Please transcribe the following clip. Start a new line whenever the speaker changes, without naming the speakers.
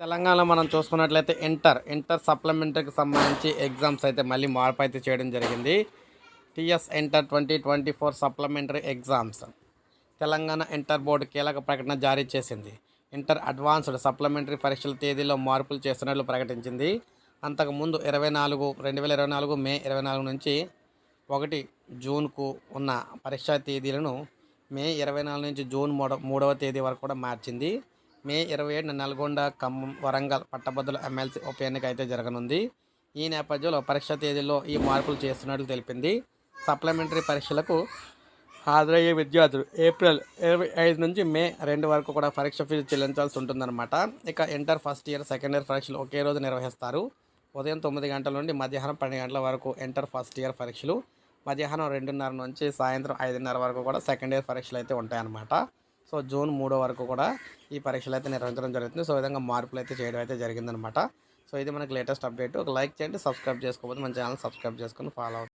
తెలంగాణలో మనం చూసుకున్నట్లయితే ఇంటర్ ఇంటర్ సప్లిమెంటరీకి సంబంధించి ఎగ్జామ్స్ అయితే మళ్ళీ మార్పు అయితే చేయడం జరిగింది. TS inter twenty twenty four supplementary exams. Telangana inter board కీలక ప్రకటన జారీ చేసింది. ఇంటర్ అడ్వాన్స్డ్ సప్లిమెంటరీ పరీక్షల తేదీలో మార్పులు చేస్తున్నట్లు ప్రకటించింది. అంతకుముందు ఇరవై నాలుగు రెండు వేల ఇరవై నాలుగు మే ఇరవై నాలుగు నుంచి ఒకటి జూన్కు ఉన్న పరీక్షా తేదీలను మే ఇరవై నాలుగు నుంచి జూన్ మూడవ మూడవ తేదీ వరకు కూడా మార్చింది. మే ఇరవై ఏడున నల్గొండ ఖమ్మం వరంగల్ పట్టభద్రుల ఎమ్మెల్సీ ఉప ఎన్నిక అయితే జరగనుంది. ఈ నేపథ్యంలో పరీక్ష తేదీల్లో ఈ మార్పులు చేస్తున్నట్లు తెలిపింది. సప్లిమెంటరీ పరీక్షలకు హాజరయ్యే విద్యార్థులు ఏప్రిల్ ఇరవై ఐదు నుంచి మే రెండు వరకు కూడా పరీక్ష ఫీజు చెల్లించాల్సి ఉంటుందన్నమాట. ఇక inter first year second year పరీక్షలు ఒకే రోజు నిర్వహిస్తారు. ఉదయం తొమ్మిది గంటల నుండి మధ్యాహ్నం పన్నెండు గంటల వరకు ఇంటర్ ఫస్ట్ ఇయర్ పరీక్షలు. మధ్యాహ్నం రెండున్నర నుంచి సాయంత్రం ఐదున్నర వరకు కూడా సెకండ్ ఇయర్ పరీక్షలు అయితే ఉంటాయన్నమాట. సో జూన్ మూడో వరకు కూడా ఈ పరీక్షలు అయితే నిర్వహించడం జరుగుతుంది. సో ఈ విధంగా మార్పులు అయితే చేయడం అయితే జరిగిందనమాట. సో ఇది మనకి లేటెస్ట్ అప్డేట్. ఒక లైక్ చేయండి సబ్స్క్రైబ్ చేసుకోకపోతే మన ఛానల్ సబ్స్క్రైబ్ చేసుకొని ఫాలో అవుతుంది